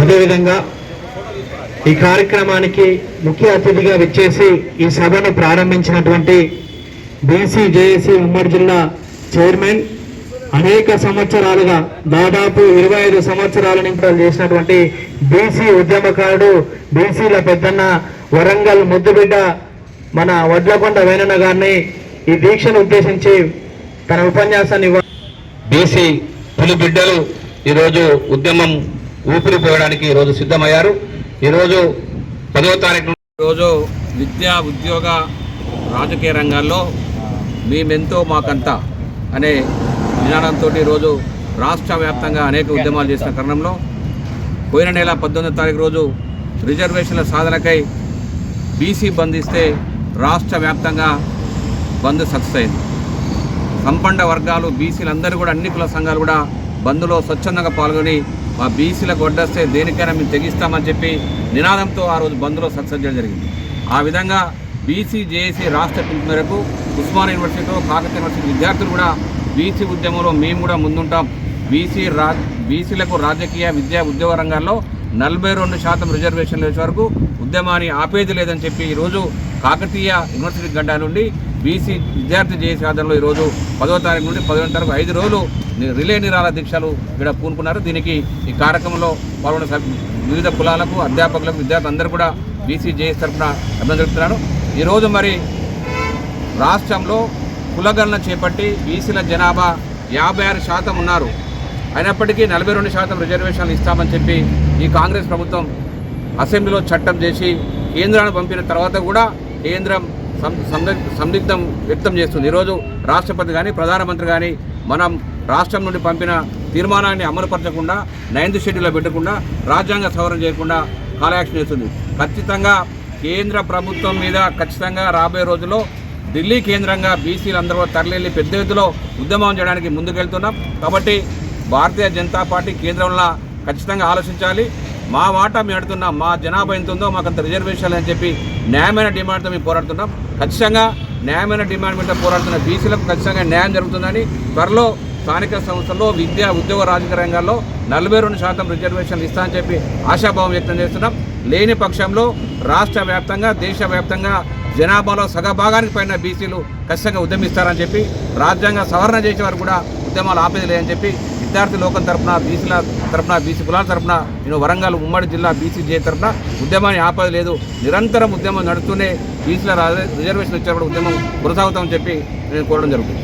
అదేవిధంగా ఈ కార్యక్రమానికి ముఖ్య అతిథిగా విచ్చేసి ఈ సభను ప్రారంభించినటువంటి బీసీ జేఏసీ ఉమ్మడి జిల్లా చైర్మన్ అనేక సంవత్సరాలుగా దాదాపు ఇరవై ఐదు సంవత్సరాల నుంచి చేసినటువంటి బీసీ ఉద్యమకారుడు బీసీల పెద్దన్న వరంగల్ ముద్దుబిడ్డ మన వడ్లకొండ వేణన్న గారిని ఈ దీక్షను ఉద్దేశించి తన ఉపన్యాసాన్ని బీసీ పులి బిడ్డలు ఈరోజు ఉద్యమం ఊపిరి పోయడానికి ఈరోజు సిద్ధమయ్యారు. ఈరోజు పదవ తారీఖు ఈరోజు విద్యా ఉద్యోగ రాజకీయ రంగాల్లో మేమెంతో మాకంతా అనే నినాదంతో ఈరోజు రాష్ట్ర వ్యాప్తంగా అనేక ఉద్యమాలు చేసిన కారణంలో పోయిన నెల పద్దెనిమిదో తారీఖు రోజు రిజర్వేషన్ల సాధనకై బీసీ బంద్ ఇస్తే రాష్ట్ర వ్యాప్తంగా బంద్ సక్సెస్ అయింది. సంపండ వర్గాలు బీసీలందరూ కూడా అన్ని కుల సంఘాలు కూడా బంద్లో స్వచ్ఛందంగా పాల్గొని మా బీసీలకు వడ్డొస్తే దేనికైనా మేము తెగిస్తామని చెప్పి నినాదంతో ఆ రోజు బంద్లో సక్సెస్ చేయడం జరిగింది. ఆ విధంగా బీసీ జేఏసీ రాష్ట్ర పిలుపు మేరకు ఉస్మాన్ యూనివర్సిటీలో కాకతీయ యూనివర్సిటీ విద్యార్థులు కూడా బీసీ ఉద్యమంలో మేము కూడా ముందుంటాం. బీసీ రా బీసీలకు రాజకీయ విద్యా ఉద్యోగ రంగాల్లో నలభై రెండు శాతం రిజర్వేషన్లు వచ్చే వరకు ఉద్యమాన్ని ఆపేది లేదని చెప్పి ఈరోజు కాకతీయ యూనివర్సిటీ గడ్డ నుండి బీసీ విద్యార్థి జేఏసీ ఆధ్వర్యంలో ఈరోజు పదో తారీఖు నుండి పదిహేను తారీఖు ఐదు రోజులు రిలే నిరాల దీక్షలు ఇక్కడ పూనుకున్నారు. దీనికి ఈ కార్యక్రమంలో పాల్గొన్న వివిధ కులాలకు అధ్యాపకులకు విద్యార్థులందరూ కూడా బీసీ జేఏసీ తరఫున అభినందన తెలుపుతున్నాను. ఈరోజు మరి రాష్ట్రంలో కులగణన చేపట్టి బీసీల జనాభా యాభై ఆరు శాతం ఉన్నారు. అయినప్పటికీ నలభై రెండు శాతం రిజర్వేషన్లు ఇస్తామని చెప్పి ఈ కాంగ్రెస్ ప్రభుత్వం అసెంబ్లీలో చట్టం చేసి కేంద్రాన్ని పంపిన తర్వాత కూడా కేంద్రం సందిగ్ధం వ్యక్తం చేస్తుంది. ఈరోజు రాష్ట్రపతి కానీ ప్రధానమంత్రి కానీ మనం రాష్ట్రం నుండి పంపిన తీర్మానాన్ని అమలుపరచకుండా నైన్త్ షెడ్యూల్లో పెట్టకుండా రాజ్యాంగ సవరణ చేయకుండా కాలయాక్షన్ చేస్తుంది. ఖచ్చితంగా కేంద్ర ప్రభుత్వం మీద ఖచ్చితంగా రాబోయే రోజుల్లో ఢిల్లీ కేంద్రంగా బీసీలు అందరూ తరలిల్లి పెద్ద ఎత్తులో ఉద్యమం చేయడానికి ముందుకెళ్తున్నాం. కాబట్టి భారతీయ జనతా పార్టీ కేంద్రంలో ఖచ్చితంగా ఆలోచించాలి. మా మాట మేము అడుగుతున్నాం మా జనాభా ఎంత ఉందో మాకు అంత రిజర్వేషన్ అని చెప్పి న్యాయమైన డిమాండ్తో మేము పోరాడుతున్నాం. ఖచ్చితంగా న్యాయమైన డిమాండ్ మీద పోరాడుతున్న బీసీలకు ఖచ్చితంగా న్యాయం జరుగుతుందని త్వరలో స్థానిక సంస్థల్లో విద్యా ఉద్యోగ రాజకీయ రంగాల్లో నలభై రెండు శాతం రిజర్వేషన్లు ఇస్తామని చెప్పి ఆశాభావం వ్యక్తం చేస్తున్నాం. లేని పక్షంలో రాష్ట్ర వ్యాప్తంగా దేశవ్యాప్తంగా జనాభాలో సగభాగానికి పైన బీసీలు ఖచ్చితంగా ఉద్యమిస్తారని చెప్పి రాజ్యాంగ సవరణ చేసే వారు కూడా ఉద్యమాలు ఆపేది లేదని చెప్పి విద్యార్థి లోకం తరఫున బీసీల తరపున బీసీ కులాల తరపున నేను వరంగల్ ఉమ్మడి జిల్లా బీసీ జే తరపున ఉద్యమాన్ని ఆపద లేదు. నిరంతరం ఉద్యమం నడుస్తూనే బీసీల రిజర్వేషన్ ఇచ్చేప్పుడు ఉద్యమం కొనసాగుతామని చెప్పి నేను కోరడం జరుగుతుంది.